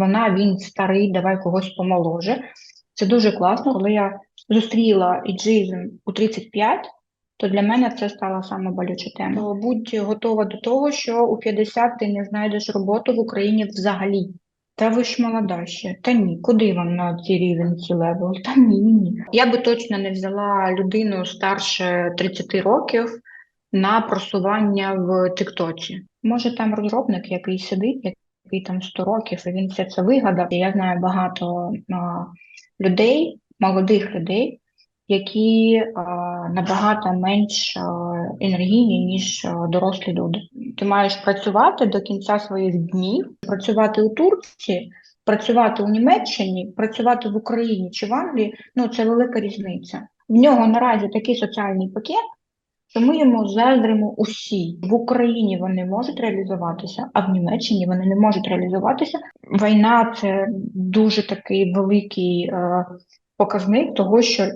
вона, він старий, давай когось помоложе. Це дуже класно. Коли я зустріла іджизм у 35, то для мене це стала саме болюча тема. То будь готова до того, що у 50 ти не знайдеш роботу в Україні взагалі. Та ви ж молода ще. Та ні, куди вам на цей рівень ці левел? Та ні, ні, ні. Я би точно не взяла людину старше 30 років на просування в Тиктоці. Може, там розробник, який сидить, який там 100 років, і він все це вигадав. Я знаю багато а, людей, молодих людей, які а, набагато менш а, енергійні, ніж а, дорослі люди. Ти маєш працювати до кінця своїх днів, працювати у Турції, працювати у Німеччині, працювати в Україні чи в Англії ну це велика різниця. В нього наразі такий соціальний пакет, що ми йому заздримо усі. В Україні вони можуть реалізуватися, а в Німеччині вони не можуть реалізуватися. Війна це дуже такий великий е, показник того, що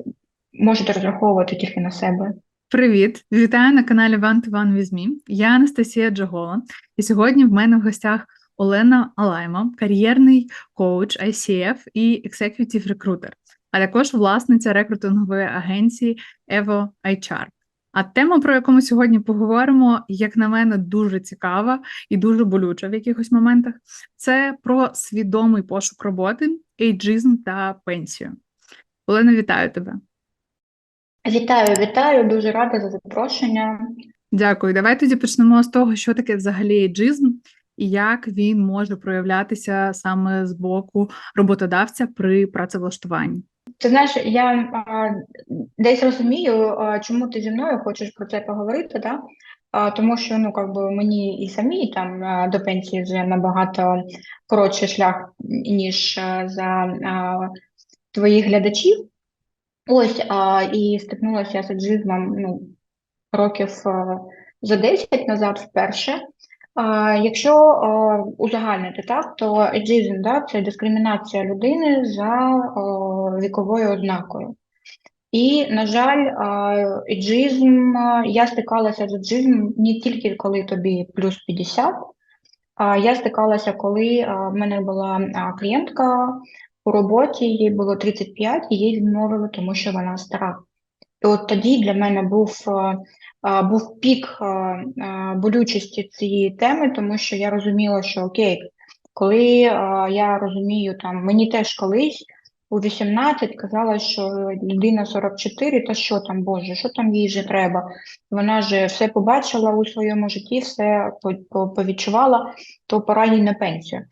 можете розраховувати тільки на себе. Привіт! Вітаю на каналі One to One with Me. Я Анастасія Джагола, і сьогодні в мене в гостях Олена Алайма, кар'єрний коуч ICF і Executive Recruiter, а також власниця рекрутингової агенції Evo HR. А тема, про яку ми сьогодні поговоримо, як на мене, дуже цікава і дуже болюча в якихось моментах. Це про свідомий пошук роботи, ейджизм та пенсію. Олена, вітаю тебе. Вітаю, вітаю, дуже рада за запрошення. Дякую. Давай тоді почнемо з того, що таке взагалі ейджизм і як він може проявлятися саме з боку роботодавця при працевлаштуванні. Ти знаєш, я а, десь розумію, а, чому ти зі мною хочеш про це поговорити, да? а, тому що ну, как би, мені і самі там до пенсії вже набагато коротший шлях, ніж за а, твоїх глядачів. Ось, а, і стикнулася з аджизмом ну, років а, за 10 назад вперше. Якщо узагальнити так, то еджизм да, це дискримінація людини за віковою ознакою. І, на жаль, еджизм, я стикалася з еджизмом не тільки коли тобі плюс 50, а я стикалася, коли в мене була клієнтка у роботі, їй було 35, і їй відмовили, тому що вона стара. І от тоді для мене був був пік болючості цієї теми, тому що я розуміла, що окей, коли я розумію, там мені теж колись у 18 казала, що людина 44, та що там, Боже, що там їй же треба? Вона ж все побачила у своєму житті, все повідчувала, то пора їй на пенсію.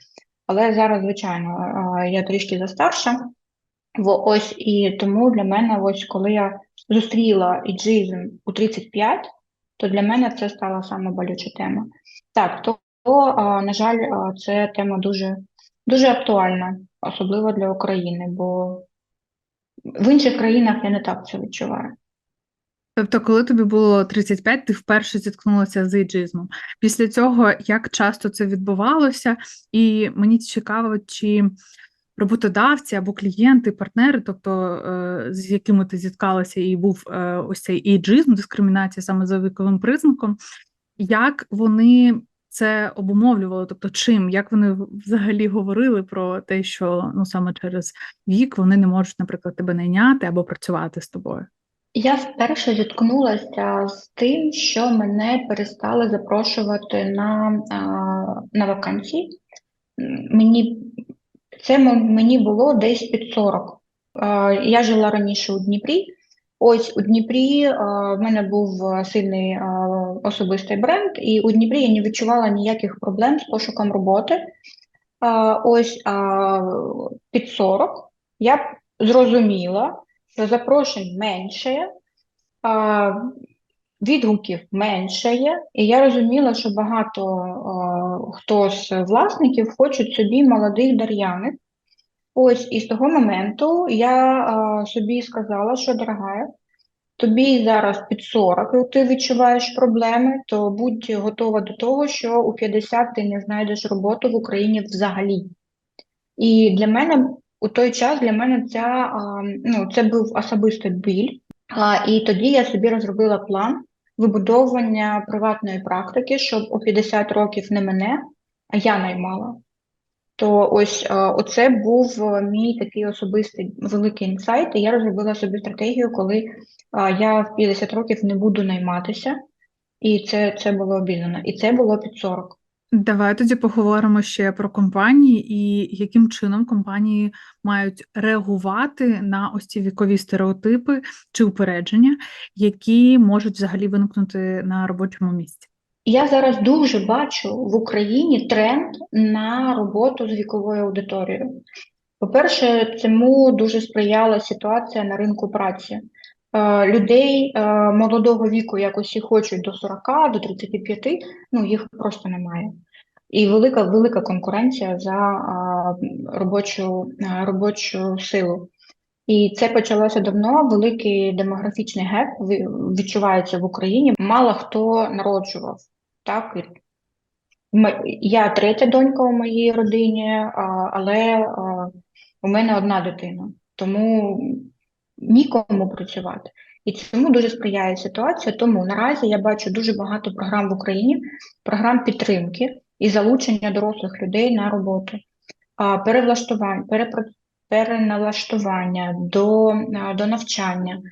Але зараз, звичайно, я трішки застарша. Ось і тому для мене, ось коли я зустріла іджизм у 35, то для мене це стала саме болюча тема. Так, то, на жаль, це тема дуже, дуже актуальна, особливо для України, бо в інших країнах я не так це відчуваю. Тобто, коли тобі було 35, ти вперше зіткнулася з іджизмом. Після цього як часто це відбувалося, і мені цікаво, чи роботодавці або клієнти, партнери, тобто е, з якими ти зіткалася, і був е, ось цей іджизм, дискримінація саме за віковим признаком, як вони це обумовлювали, тобто чим, як вони взагалі говорили про те, що ну саме через вік вони не можуть, наприклад, тебе найняти або працювати з тобою. Я вперше зіткнулася з тим, що мене перестали запрошувати на на вакансії. Мені це мені було десь під 40. Я жила раніше у Дніпрі. Ось у Дніпрі в мене був сильний особистий бренд, і у Дніпрі я не відчувала ніяких проблем з пошуком роботи. Ось під 40 я зрозуміла, що запрошень менше, відгуків меншає, і я розуміла, що багато хто з власників хочуть собі молодих дар'яних. Ось і з того моменту я собі сказала, що дорога, тобі зараз під 40, і ти відчуваєш проблеми, то будь готова до того, що у 50 ти не знайдеш роботу в Україні взагалі. І для мене у той час для мене ця, ну, це був особистий біль, і тоді я собі розробила план вибудовування приватної практики, щоб у 50 років не мене, а я наймала. То ось оце був е, мій такий особистий великий інсайт. І я розробила собі стратегію, коли я в 50 років не буду найматися, і це, це було обізнано. І це було під 40. Давай тоді поговоримо ще про компанії і яким чином компанії мають реагувати на ось ці вікові стереотипи чи упередження, які можуть взагалі виникнути на робочому місці. Я зараз дуже бачу в Україні тренд на роботу з віковою аудиторією. По-перше, цьому дуже сприяла ситуація на ринку праці. Е, Людей е, молодого віку якось і хочуть до 40, до 35, ну їх просто немає. І велика велика конкуренція за робочу, робочу силу. І це почалося давно. Великий демографічний геп відчувається в Україні. Мало хто народжував. Так? Ми- Я третя донька у моїй родині, але у мене одна дитина, тому нікому працювати. І цьому дуже сприяє ситуація. Тому наразі я бачу дуже багато програм в Україні, програм підтримки і залучення дорослих людей на роботу, перевлаштування, перепра- переналаштування до, до навчання.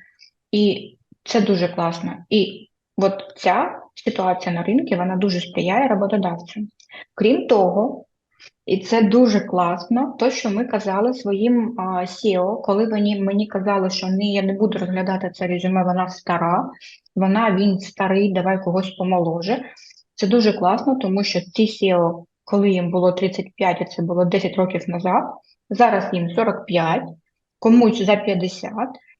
І це дуже класно. І от ця ситуація на ринку, вона дуже сприяє роботодавцям. Крім того, і це дуже класно, то, що ми казали своїм SEO, коли вони мені казали, що ні, я не буду розглядати це резюме, вона стара, вона, він старий, давай когось помоложе. Це дуже класно, тому що ці SEO, коли їм було 35, і це було 10 років назад, зараз їм 45, комусь за 50,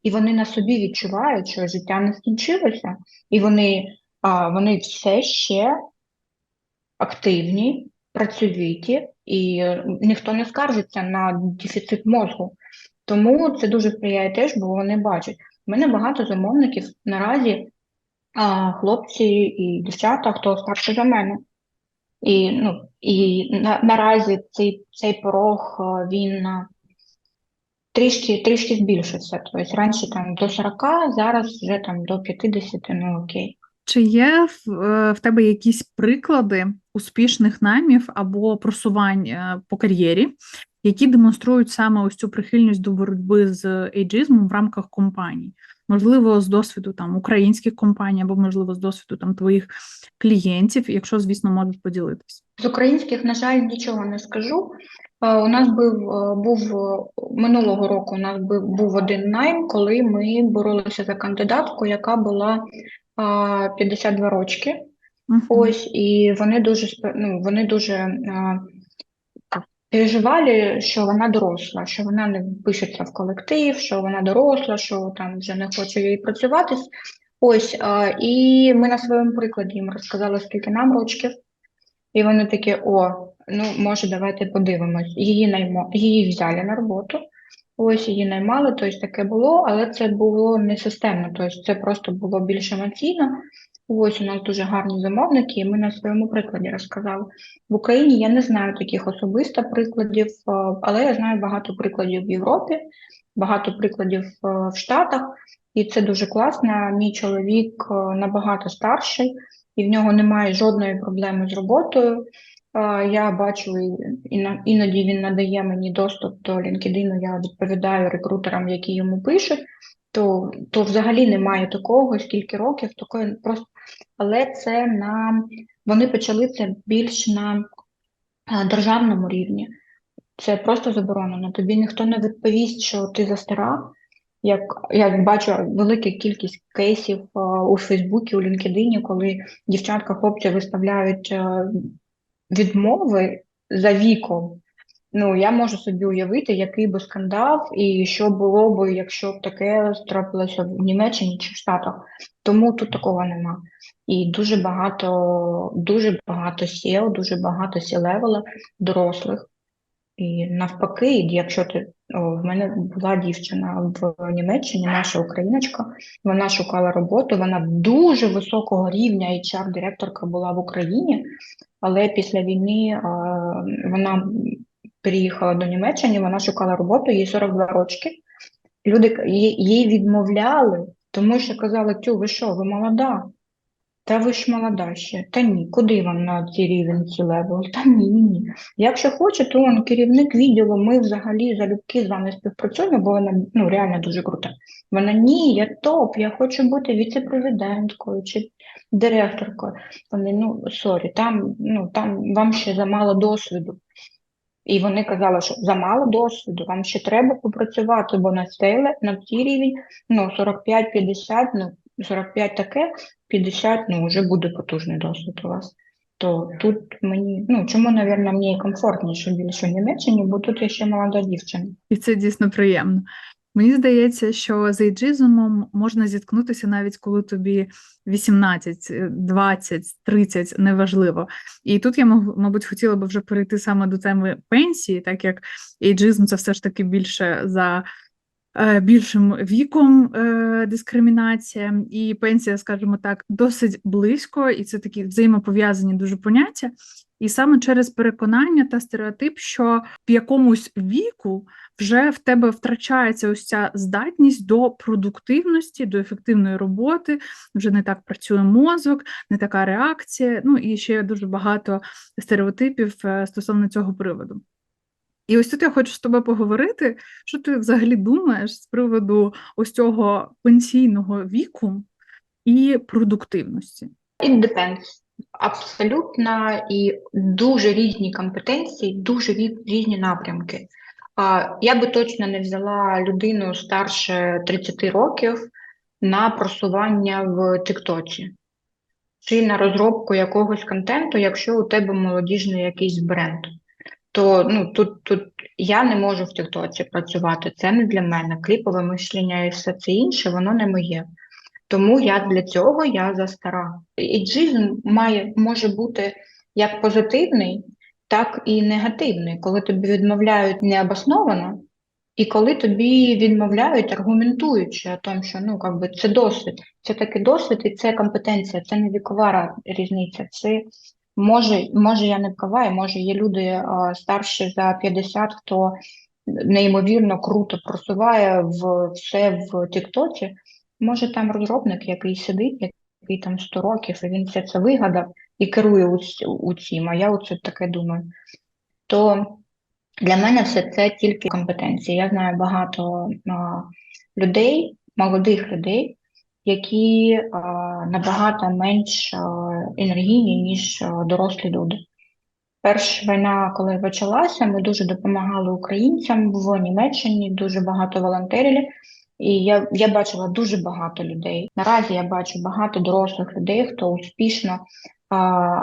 і вони на собі відчувають, що життя не скінчилося, і вони, вони все ще активні, працьовиті, і е, ніхто не скаржиться на дефіцит мозку. Тому це дуже сприяє теж, бо вони бачать. У мене багато замовників наразі а, хлопці і дівчата, хто старше за мене. І, ну, і на, наразі цей, цей порог він трішки, трішки збільшився. Тобто раніше там до 40, зараз вже там до 50, ну окей. Чи є в, е, в тебе якісь приклади успішних наймів або просувань е, по кар'єрі, які демонструють саме ось цю прихильність до боротьби з ейджизмом в рамках компаній? Можливо, з досвіду там українських компаній, або можливо з досвіду там твоїх клієнтів, якщо, звісно, можеш поділитись. З українських, на жаль, нічого не скажу. Е, У нас був, був минулого року у нас був, один найм, коли ми боролися за кандидатку, яка була 52 рочки. Мгм. Ось, і вони дуже ну, вони дуже а, переживали, що вона доросла, що вона не впишеться в колектив, що вона доросла, що там вже не хоче їй працювати. Ось, а, і ми на своєму прикладі їм розказали, скільки нам рочків. І вони такі, о, ну може, давайте подивимось. Її наймо, її взяли на роботу. Ось її наймали, тобто таке було, але це було не системно, тобто це просто було більш емоційно. Ось у нас дуже гарні замовники, і ми на своєму прикладі розказали. В Україні я не знаю таких особисто прикладів, е, але я знаю багато прикладів в Європі, багато прикладів е, в Штатах, і це дуже класно. Мій чоловік е, набагато старший, і в нього немає жодної проблеми з роботою. Е, Я бачу, і- іноді він надає мені доступ до LinkedIn, я відповідаю рекрутерам, які йому пишуть, то, то взагалі немає такого, скільки років, такої просто, але це на вони почали це більш на державному рівні. Це просто заборонено. Тобі ніхто не відповість, що ти застара. Як я бачу велика кількість кейсів у Фейсбуці, у LinkedIn, коли дівчатка, хлопці виставляють а, відмови за віком. Ну, я можу собі уявити, який би скандал і що було б, якщо б таке трапилося в Німеччині чи в Штатах. Тому тут такого нема. І дуже багато, дуже багато сіл, дуже багато сі-левела дорослих. І навпаки, якщо ти о, в мене була дівчина в Німеччині, наша україночка, вона шукала роботу, вона дуже високого рівня HR-директорка була в Україні, але після війни а, вона переїхала до Німеччини, вона шукала роботу, їй 42 рочки. Люди їй відмовляли, тому що казали, тю, ви що, ви молода. Та ви ж молода ще. Та ні, куди вам на цей рівень ці левел? Та ні, ні, ні. Якщо хоче, то керівник відділу, ми взагалі залюбки з вами співпрацюємо, бо вона ну, реально дуже крута. Вона ні, я топ, я хочу бути віце-президенткою чи директоркою. Вони, ну, сорі, там, ну, там вам ще замало досвіду. І вони казали, що замало досвіду, вам ще треба попрацювати, бо на цей, на цей рівень, ну, 45-50, ну, 45 таке, 50, ну, вже буде потужний досвід у вас. То тут мені, ну, чому, напевно, мені комфортніше більше в Німеччині, бо тут я ще молода дівчина. І це дійсно приємно. Мені здається, що з ейджизмом можна зіткнутися навіть коли тобі 18, е, 20, 30, неважливо. І тут я, мабуть, хотіла би вже перейти саме до теми пенсії, так як ейджизм це все ж таки більше за більшим віком е, дискримінація, і пенсія, скажімо так, досить близько, і це такі взаємопов'язані дуже поняття. І саме через переконання та стереотип, що в якомусь віку вже в тебе втрачається ось ця здатність до продуктивності, до ефективної роботи, вже не так працює мозок, не така реакція. Ну і ще дуже багато стереотипів е, стосовно цього приводу. І ось тут я хочу з тобою поговорити, що ти взагалі думаєш з приводу ось цього пенсійного віку і продуктивності. It depends. Абсолютно і дуже різні компетенції, дуже різні напрямки. Я би точно не взяла людину старше 30 років на просування в Тіктоці чи на розробку якогось контенту, якщо у тебе молодіжний якийсь бренд. То ну, тут, тут я не можу в Тіктоці працювати, це не для мене. Кліпове мишлення і все це інше, воно не моє. Тому я для цього я застара. Іджизм має може бути як позитивний, так і негативний, коли тобі відмовляють необосновано, і коли тобі відмовляють, аргументуючи о тому, що ну якби це досвід, це такий досвід і це компетенція, це не вікова різниця. Це може, може я не вкава, і може є люди а, старші за 50, хто неймовірно круто просуває в все в Тіктоці. Може, там розробник, який сидить, який там 100 років, і він все це вигадав і керує у, у цім, а я оце таке думаю. То для мене все це тільки компетенції. Я знаю багато а, людей, молодих людей, які а, набагато менш енергійні, ніж дорослі люди. Перша війна, коли почалася, ми дуже допомагали українцям в Німеччині, дуже багато волонтерів. І я, я бачила дуже багато людей. Наразі я бачу багато дорослих людей, хто успішно а,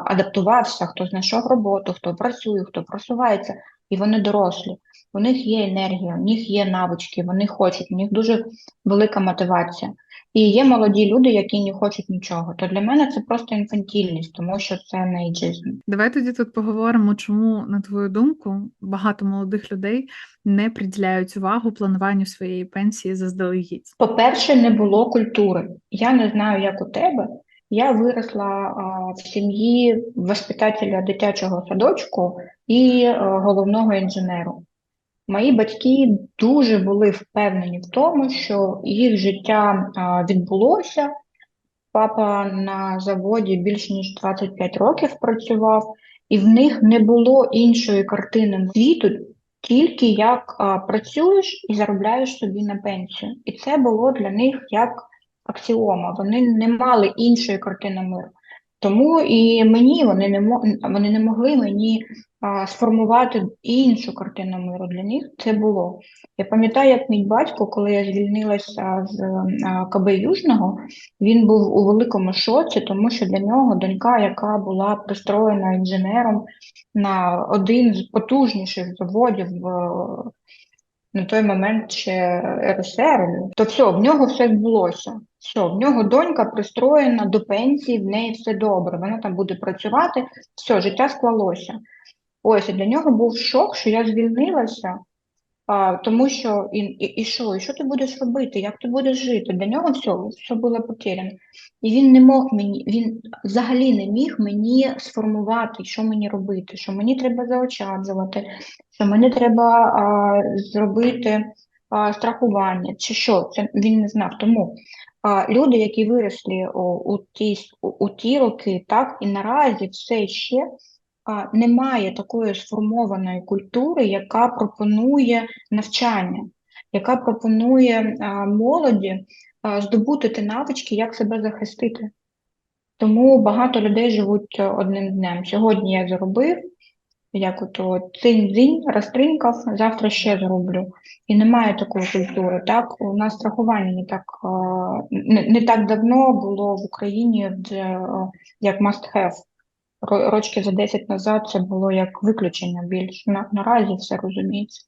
адаптувався, хто знайшов роботу, хто працює, хто просувається, і вони дорослі. У них є енергія, у них є навички, вони хочуть, у них дуже велика мотивація. І є молоді люди, які не хочуть нічого. То для мене це просто інфантільність, тому що це не ейджизм. Давай тоді тут поговоримо, чому, на твою думку, багато молодих людей не приділяють увагу плануванню своєї пенсії заздалегідь. По-перше, не було культури. Я не знаю, як у тебе. Я виросла а, в сім'ї воспитателя дитячого садочку і а, головного інженеру. Мої батьки дуже були впевнені в тому, що їх життя відбулося. Папа на заводі більш ніж 25 років працював, і в них не було іншої картини світу, тільки як працюєш і заробляєш собі на пенсію. І це було для них як аксіома. Вони не мали іншої картини миру. Тому і мені вони не мо- вони не могли мені а, сформувати іншу картину миру. Для них це було. Я пам'ятаю, як мій батько, коли я звільнилася з а, КБ Южного, він був у великому шоці, тому що для нього донька, яка була пристроєна інженером на один з потужніших заводів в на той момент ще РСР, то все, в нього все відбулося. Все, в нього донька пристроєна до пенсії, в неї все добре. Вона там буде працювати, все, життя склалося. Ось і для нього був шок, що я звільнилася, тому що і, і, і що, і що ти будеш робити, як ти будеш жити? Для нього все, все було потеряно. І він не мог мені, він взагалі не міг мені сформувати, що мені робити, що мені треба заощаджувати, що мені треба а, зробити а, страхування, чи що, це він не знав. Тому а, люди, які виросли у, у, ті, у, у ті роки, так, і наразі все ще немає такої сформованої культури, яка пропонує навчання, яка пропонує молоді здобути ті навички, як себе захистити. Тому багато людей живуть е, одним днем. Сьогодні я заробив, як ото цинь-дзинь, розтринкав, завтра ще зароблю. І немає такої культури. Так, у нас страхування не так е, не, не так давно було в Україні е, як must have. Ро- Рочки за 10 назад це було як виключення більш. На, наразі все розуміється.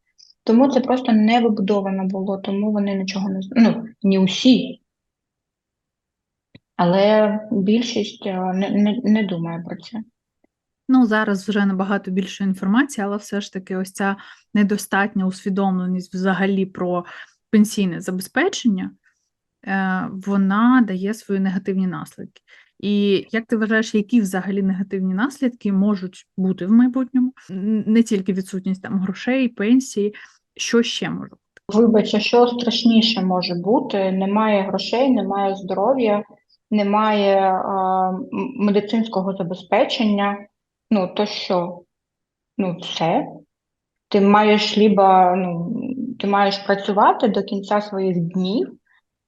Тому це просто не вибудовано було, тому вони нічого не ну, не усі, але більшість е, не, не, не думає про це. Ну, зараз вже набагато більше інформації, але все ж таки, ось ця недостатня усвідомленість взагалі про пенсійне забезпечення, е, вона дає свої негативні наслідки. І як ти вважаєш, які взагалі негативні наслідки можуть бути в майбутньому? Не тільки відсутність там грошей, пенсії, що ще може? Вибач, а що страшніше може бути? Немає грошей, немає здоров'я, немає м- медицинського забезпечення. Ну, то що? Ну, все. Ти маєш либо, ну, ти маєш працювати до кінця своїх днів,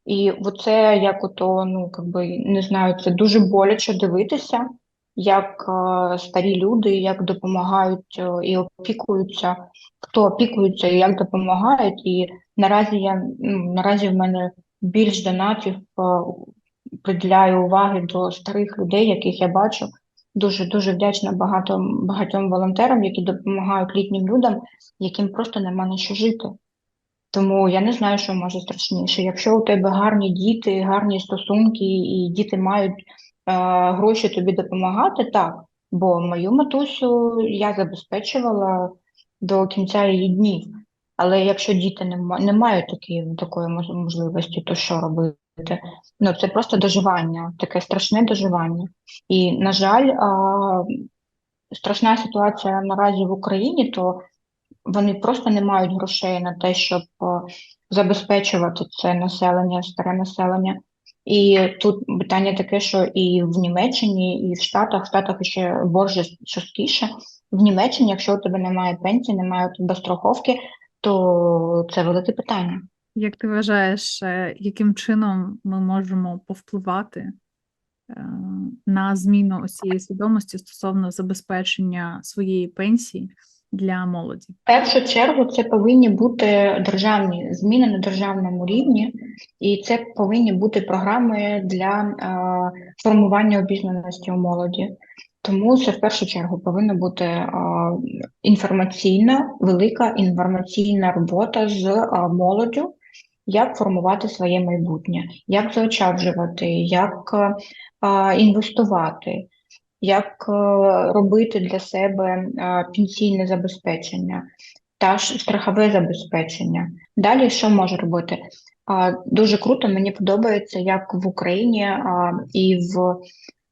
і оце як ото, ну, как би, не знаю, це дуже боляче дивитися, як е, старі люди, як допомагають е, і опікуються, хто опікується і як допомагають. І наразі я ну, наразі в мене більш донатів е, приділяю уваги до старих людей, яких я бачу. Дуже дуже вдячна багато багатьом волонтерам, які допомагають літнім людям, яким просто нема на що жити. Тому я не знаю, що може страшніше. Якщо у тебе гарні діти, гарні стосунки, і діти мають е, гроші тобі допомагати, так. Бо мою матусю я забезпечувала до кінця її днів. Але якщо діти не, не мають такі, такої можливості, то що робити? Ну, це просто доживання, таке страшне доживання. І, на жаль, а, страшна ситуація наразі в Україні, то вони просто не мають грошей на те, щоб е, забезпечувати це населення, старе населення. І тут питання таке, що і в Німеччині, і в Штатах, в Штатах ще борже жорсткіше. В Німеччині, якщо у тебе немає пенсії, немає у тебе страховки, то це велике питання. Як ти вважаєш, е, яким чином ми можемо повпливати е, на зміну ось цієї свідомості стосовно забезпечення своєї пенсії для молоді? В першу чергу це повинні бути державні зміни на державному рівні, і це повинні бути програми для е, формування обізнаності у молоді. Тому це в першу чергу повинна бути е, інформаційна, велика інформаційна робота з е, молоддю, як формувати своє майбутнє, як заощаджувати, як е, інвестувати, як е, робити для себе е, пенсійне забезпечення та страхове забезпечення. Далі що може робити? Дуже круто, мені подобається, як в Україні і в,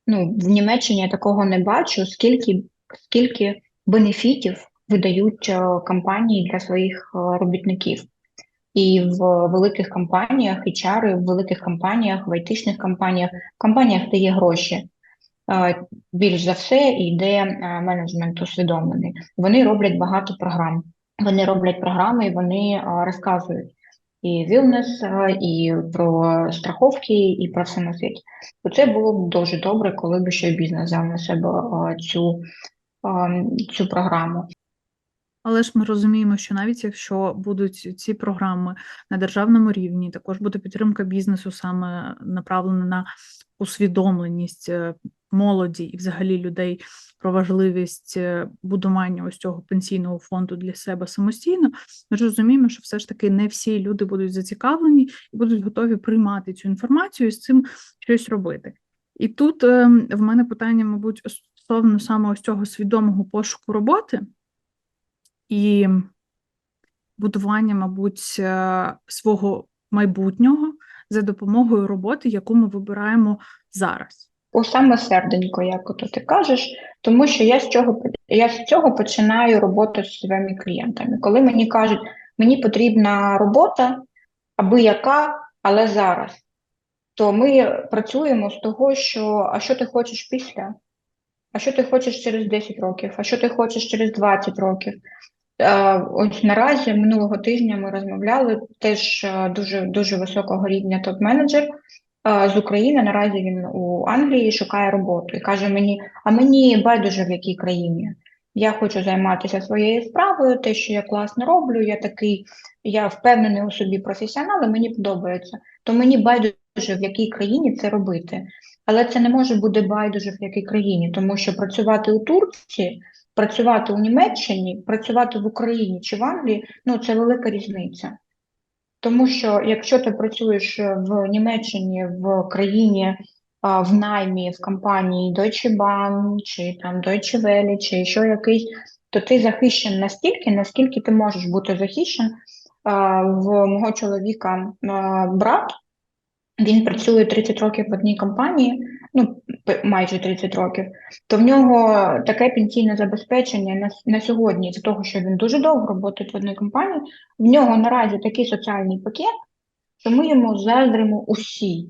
ну, в Німеччині я такого не бачу, скільки, скільки бенефітів видають е, компанії для своїх робітників. І в великих компаніях, HR в великих компаніях, в айтишних компаніях, компаніях, де є гроші. Більш за все йде менеджмент усвідомлений. Вони роблять багато програм. Вони роблять програми і вони розказують і вілнес, і про страховки, і про все на світі. Це було б дуже добре, коли б ще бізнес взяв на себе цю, цю програму. Але ж ми розуміємо, що навіть якщо будуть ці програми на державному рівні, також буде підтримка бізнесу саме направлена на усвідомленість е, молоді і взагалі людей про важливість е, будування ось цього пенсійного фонду для себе самостійно. Ми ж розуміємо, що все ж таки не всі люди будуть зацікавлені і будуть готові приймати цю інформацію і з цим щось робити. І тут е, в мене питання, мабуть, стосовно саме ось цього свідомого пошуку роботи і будування, мабуть, е, свого майбутнього за допомогою роботи, яку ми вибираємо зараз. У саме серденько, як ото ти кажеш, тому що я з чого я з цього починаю роботу з своїми клієнтами. Коли мені кажуть, мені потрібна робота, аби яка, але зараз, то ми працюємо з того, що а що ти хочеш після? А що ти хочеш через 10 років? А що ти хочеш через 20 років? Е, Ось наразі минулого тижня ми розмовляли теж е, дуже дуже високого рівня топ-менеджер з України. Наразі він у Англії шукає роботу і каже мені: а мені байдуже в якій країні. Я хочу займатися своєю справою, те, що я класно роблю. Я такий, я впевнений у собі професіонал, і мені подобається. То мені байдуже в якій країні це робити. Але це не може бути байдуже в якій країні, тому що працювати у Турції, працювати у Німеччині, працювати в Україні чи в Англії ну це велика різниця. Тому що якщо ти працюєш е, в Німеччині в країні в наймі в компанії Deutsche Bahn, чи там Deutsche Welle, чи що якийсь, то ти захищен настільки, наскільки ти можеш бути захищен. В мого чоловіка брат, він працює 30 років в одній компанії, ну майже 30 років, то в нього таке пенсійне забезпечення на, на сьогодні, з того, що він дуже довго працює в одній компанії, в нього наразі такий соціальний пакет, що ми йому заздримо усі.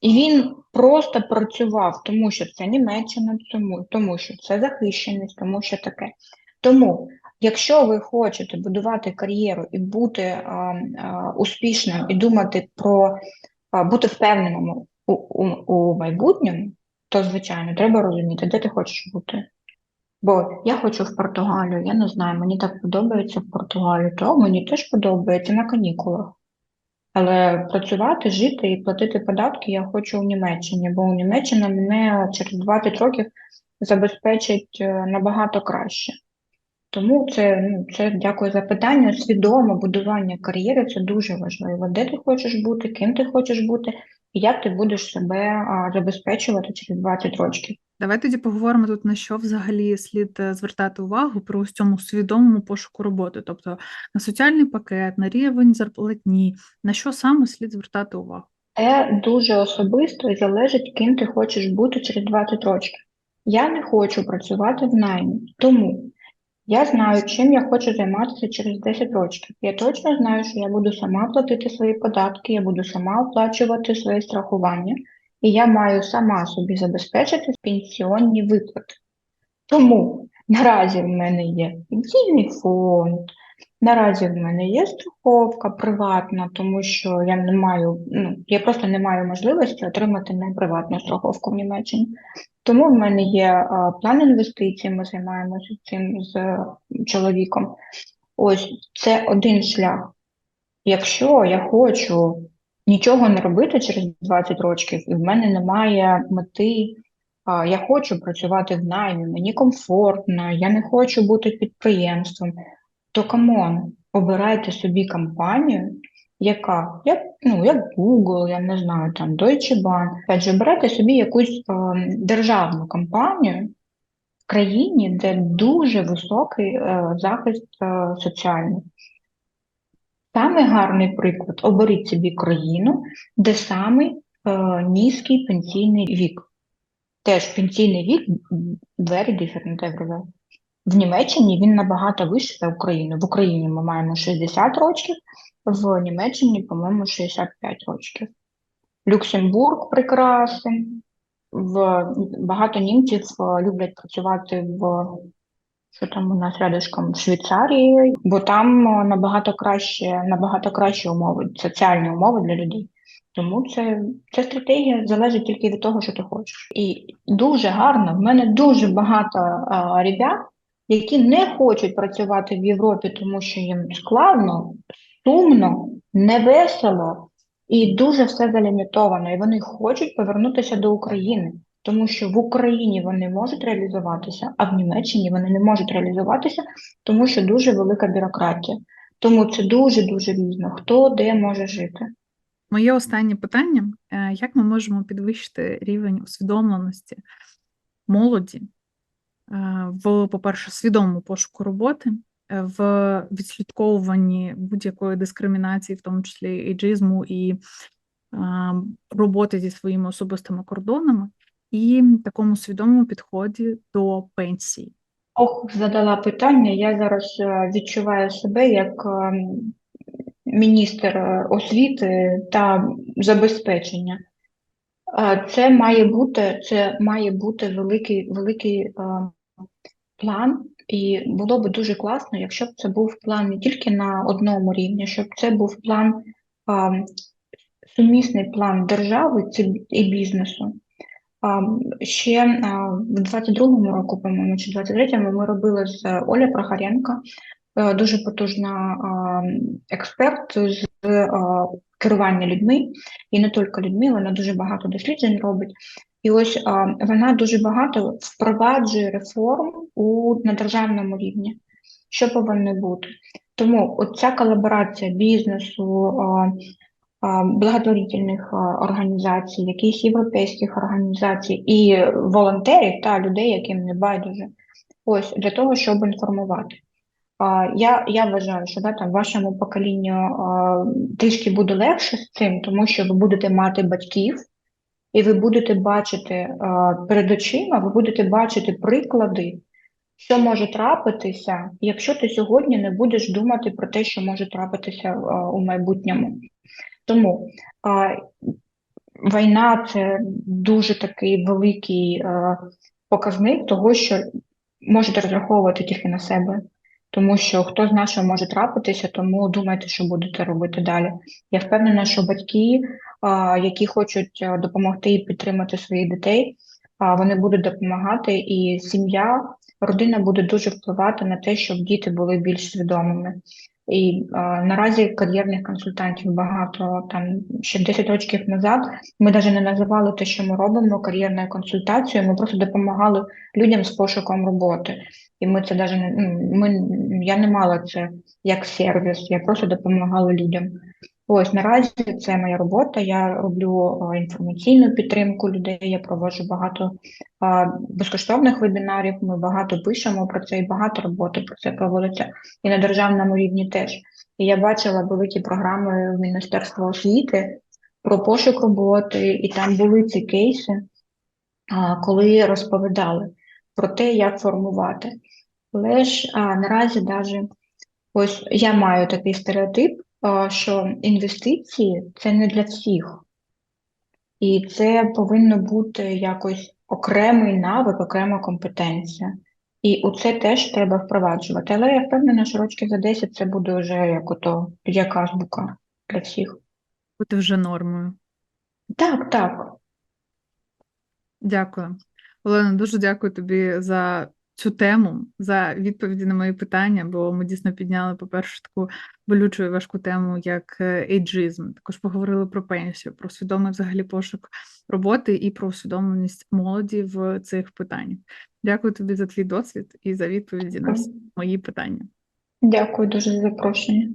І він просто працював, тому що це Німеччина, тому, тому що це захищеність, тому що таке. Тому, якщо ви хочете будувати кар'єру і бути а, а, успішним, і думати про а, бути впевненим у, у, у майбутньому, то, звичайно, треба розуміти, де ти хочеш бути. Бо я хочу в Португалію, я не знаю, мені так подобається в Португалії, то мені теж подобається на канікулах. Але працювати, жити і платити податки я хочу у Німеччині, бо у Німеччина мене через 20 років забезпечить е, набагато краще. Тому це, ну, це дякую за питання. Свідоме будування кар'єри це дуже важливо. Де ти хочеш бути, ким ти хочеш бути, і як ти будеш себе а, забезпечувати через 20 років. Давай тоді поговоримо тут, на що взагалі слід е, звертати увагу при ось цьому свідомому пошуку роботи, тобто на соціальний пакет, на рівень зарплатні, на що саме слід звертати увагу? Це дуже особисто і залежить, ким ти хочеш бути через 20 років. Я не хочу працювати в наймі, тому я знаю, чим я хочу займатися через 10 років. Я точно знаю, що я буду сама платити свої податки, я буду сама оплачувати своє страхування, і я маю сама собі забезпечити пенсіонні виплати. Тому наразі в мене є пенсійний фонд, наразі в мене є страховка приватна, тому що я не маю, ну, я просто не маю можливості отримати неприватну страховку в Німеччині. Тому в мене є а, план інвестицій, ми займаємося цим з е, чоловіком. Ось це один шлях. Якщо я хочу нічого не робити через 20 років, і в мене немає мети, я хочу працювати в наймі, мені комфортно, я не хочу бути підприємством, то камон, обирайте собі компанію, яка, як, ну, як Google, я не знаю, там Deutsche Bank. Опять же, обирайте собі якусь е, державну компанію в країні, де дуже високий е, захист е, соціальний. Саме гарний приклад, оберіть собі країну, де самий е, низький пенсійний вік. Теж пенсійний вік very different everywhere. В Німеччині він набагато вищий за Україну. В Україні ми маємо 60 років, в Німеччині, по-моєму, 65 років. Люксембург прекрасний. В багато німців е, люблять працювати в що там у нас рядышком в Швейцарії, бо там е, набагато краще, набагато кращі умови, соціальні умови для людей. Тому це, ця стратегія залежить тільки від того, що ти хочеш. І дуже гарно. В мене дуже багато а, ребят, які не хочуть працювати в Європі, тому що їм складно, сумно, невесело і дуже все залімітовано. І вони хочуть повернутися до України, тому що в Україні вони можуть реалізуватися, а в Німеччині вони не можуть реалізуватися, тому що дуже велика бюрократія. Тому це дуже дуже різно, хто де може жити. Моє останнє питання: е, як ми можемо підвищити рівень усвідомленості молоді в, по-перше, свідомому пошуку роботи, е, в відслідковуванні будь-якої дискримінації, в тому числі ейджизму і е, роботи зі своїми особистими кордонами, і такому свідомому підході до пенсії? Ох, задала питання. Я зараз е, відчуваю себе як міністр е, освіти та забезпечення. Е, Це має бути, це має бути великий, великий е, план, і було би дуже класно, якщо б це був план не тільки на одному рівні, щоб це був план, е, сумісний план держави і бізнесу. А, Ще а, в 22-му року, по-моєму, чи 23-му ми робили з Оля Прохаренко, е, дуже потужна а, експерт з а, керування людьми, і не тільки людьми, вона дуже багато досліджень робить. І ось а, вона дуже багато впроваджує реформ у, на державному рівні, що повинно бути. Тому от ця колаборація бізнесу, а, а, благотворительних організацій, якихось європейських організацій і волонтерів та людей, яким не байдуже. Ось для того, щоб інформувати. Я, я вважаю, що да, там вашому поколінню а, трішки буде легше з цим, тому що ви будете мати батьків, і ви будете бачити перед очима, ви будете бачити приклади, що може трапитися, якщо ти сьогодні не будеш думати про те, що може трапитися у майбутньому. Тому війна це дуже такий великий е, показник того, що можете розраховувати тільки на себе. Тому що хто знає, що може трапитися, тому думайте, що будете робити далі. Я впевнена, що батьки, які хочуть допомогти і підтримати своїх дітей, вони будуть допомагати, і сім'я, родина буде дуже впливати на те, щоб діти були більш свідомими. І а, наразі кар'єрних консультантів багато там ще 10 років назад. Ми навіть не називали те, що ми робимо кар'єрною консультацією. Ми просто допомагали людям з пошуком роботи. І ми це навіть не ну, ми я не мала це як сервіс, я просто допомагала людям. Ось наразі це моя робота. Я роблю інформаційну підтримку людей. Я проводжу багато безкоштовних вебінарів. Ми багато пишемо про це і багато роботи про це проводиться і на державному рівні теж. І я бачила великі програми в Міністерства освіти про пошук роботи, і там були ці кейси, коли розповідали про те, як формувати. Але ж наразі даже ось я маю такий стереотип, що інвестиції це не для всіх. І це повинно бути якось окремий навик, окрема компетенція. І у це теж треба впроваджувати. Але я впевнена, що років за 10 це буде вже як ото як азбука для всіх. Бути вже нормою. Так, так. Дякую. Олена, дуже дякую тобі за цю тему, за відповіді на мої питання, бо ми дійсно підняли, по-перше, таку болючу і важку тему, як е, ейджизм. Також поговорили про пенсію, про свідомий взагалі пошук роботи і про усвідомленість молоді в цих питаннях. Дякую тобі за твій досвід і за відповіді на всі мої питання. Дякую дуже за запрошення.